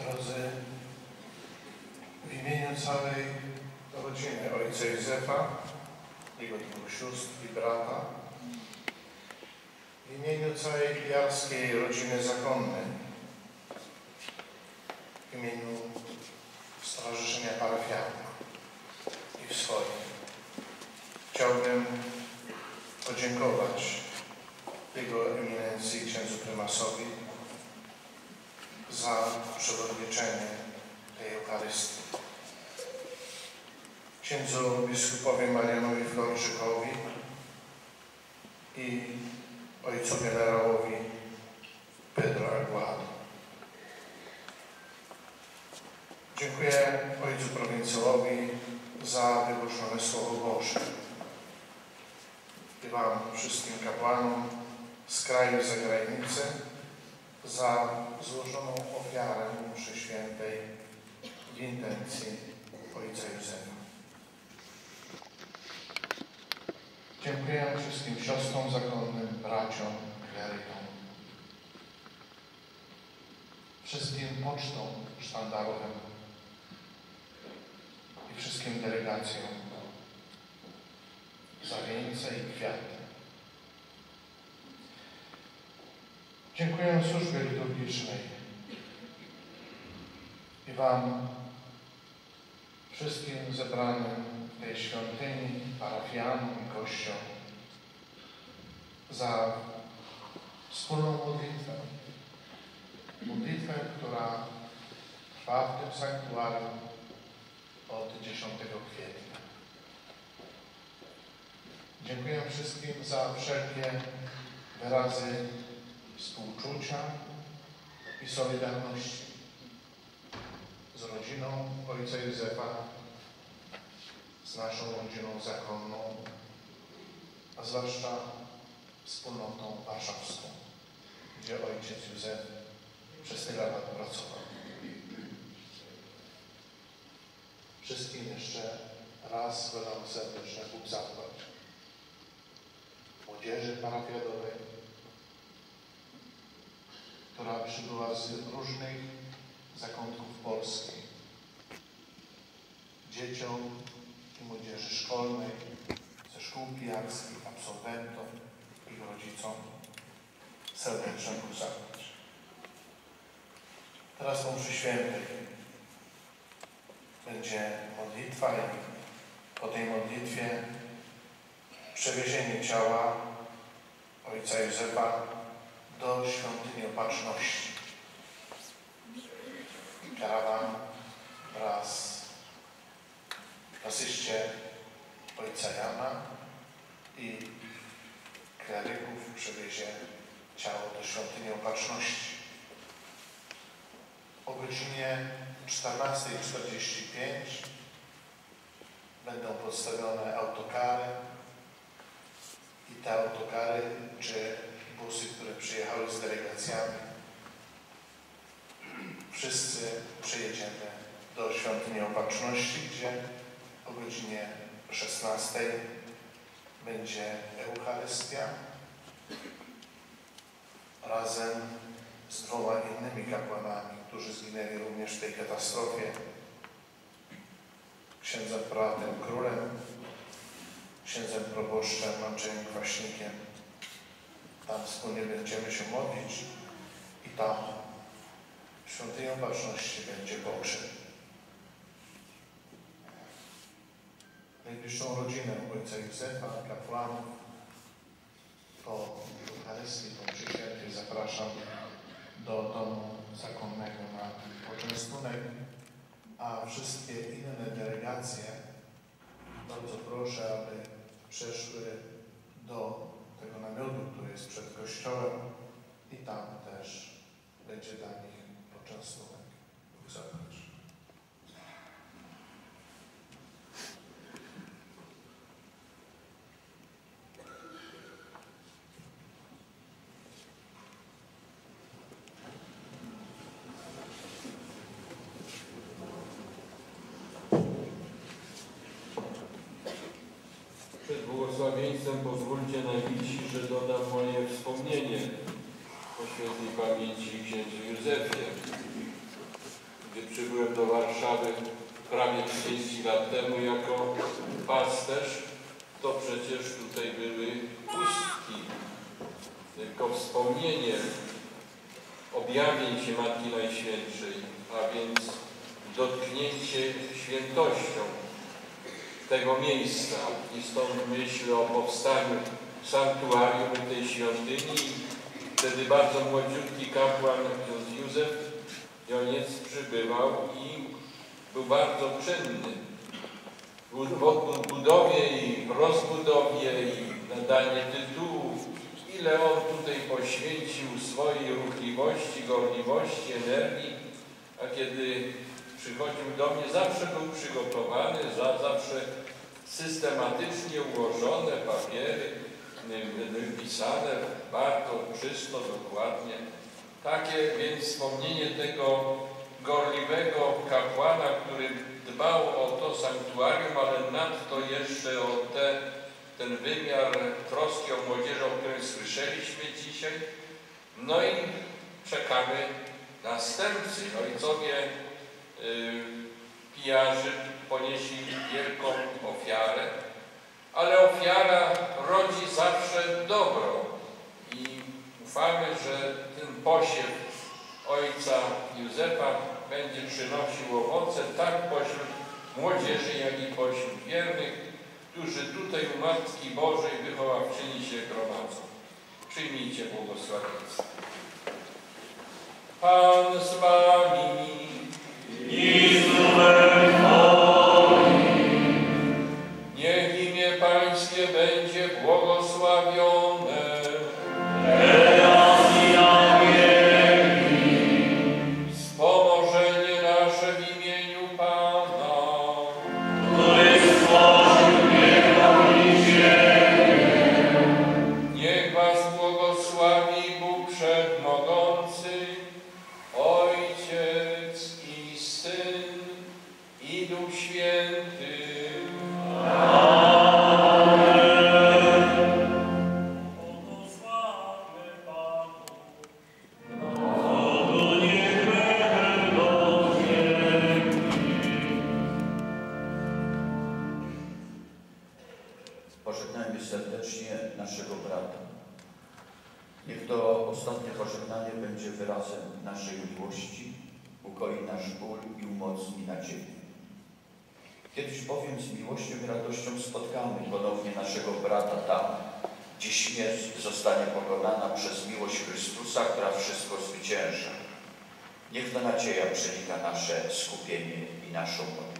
Drodzy, w imieniu całej rodziny ojca Józefa, jego dwóch sióstr i brata, w imieniu całej pijarskiej rodziny zakonnej, w imieniu Stowarzyszenia Parafialnych i w swoim, chciałbym podziękować Jego Eminencji księdzu prymasowi za przewodniczenie tej Eucharystii. Księdzu biskupowi Marianowi Florczykowi i ojcu generałowi Pedro Aguado. Dziękuję ojcu prowincjalowi za wygłoszone Słowo Boże i Wam wszystkim kapłanom z kraju i zagranicy za złożoną ofiarę mszy świętej w intencji Ojca Józefa. Dziękuję wszystkim siostrom zakonnym, braciom, klerykom, wszystkim pocztom sztandarowym i wszystkim delegacjom za wieńce i kwiaty. Dziękuję służbie liturgicznej i Wam, wszystkim zebranym w tej świątyni, parafianom i Kościom za wspólną modlitwę. Modlitwę, która trwa w tym sanktuarium od 10 kwietnia. Dziękuję wszystkim za wszelkie wyrazy współczucia i solidarności z rodziną Ojca Józefa, z naszą rodziną zakonną, a zwłaszcza wspólnotą warszawską, gdzie Ojciec Józef przez tyle lat pracował. Wszystkim jeszcze raz wydam serdeczne Bóg zapłać. Młodzieży parafiadowej, która przybyła z różnych zakątków Polski. Dzieciom i młodzieży szkolnej, ze szkół pijarskich, absolwentom, ich rodzicom serdecznie zapłać. Teraz po mszy świętej będzie modlitwa i po tej modlitwie przewiezienie ciała Ojca Józefa do świątyni opatrzności. Karawan wraz w asyście ojca Jana i kleryków przewiezie ciało do świątyni opatrzności. O godzinie 14.45 będą podstawione autokary i te autokary czy busy, które przyjechały z delegacjami. Wszyscy przyjedziemy do Świątyni Opatrzności, gdzie o godzinie 16 będzie Eucharystia razem z dwoma innymi kapłanami, którzy zginęli również w tej katastrofie. Księdzem Pratem Królem, księdzem proboszczem Andrzejem Kwaśnikiem tam wspólnie będziemy się modlić i tam świątynią baczności będzie pogrzeb. Najbliższą rodzinę ojca Józefa, kapłanów po Eucharystii, po mszy świętej zapraszam do domu zakonnego na poczęstunek, a wszystkie inne delegacje bardzo proszę, aby przeszły do tego namiotu, który jest przed kościołem i tam też będzie dla nich poczęstunek. Bóg zapłać. Przed błogosławieństwem pozwólcie najbliżsi, że dodam moje wspomnienie o świętej pamięci księdzu Józefie. gdzie przybyłem do Warszawy prawie 30 lat temu jako pasterz, to przecież tutaj były pustki, tylko wspomnienie objawień się Matki Najświętszej, a więc dotknięcie świętością tego miejsca i stąd myśl o powstaniu sanktuarium tej świątyni. Wtedy bardzo młodziutki kapłan ksiądz Józef Joniec przybywał i był bardzo czynny w budowie i rozbudowie i nadanie tytułów. Ile on tutaj poświęcił swojej ruchliwości, gorliwości, energii, a kiedy przychodził do mnie, zawsze był przygotowany, za, zawsze systematycznie ułożone papiery, wypisane bardzo czysto, dokładnie. Takie więc wspomnienie tego gorliwego kapłana, który dbał o to sanktuarium, ale nadto jeszcze o te, ten wymiar troski o młodzieży, o którym słyszeliśmy dzisiaj. No i czekamy następcy. Ojcowie y, pijarzy ponieśli wielką ofiarę, ale ofiara rodzi zawsze dobro i ufamy, że ten posiew ojca Józefa będzie przynosił owoce tak pośród młodzieży, jak i pośród wiernych, którzy tutaj u Matki Bożej wychowawczyni się gromadzą. Przyjmijcie błogosławieństwo. Pan z wami. Niech imię Pańskie będzie błogosławione. Wyrazem naszej miłości, ukoi nasz ból i umocni nadzieję. Kiedyś bowiem z miłością i radością spotkamy ponownie naszego brata tam, gdzie śmierć zostanie pokonana przez miłość Chrystusa, która wszystko zwycięża. Niech ta nadzieja przenika nasze skupienie i naszą modlitwę.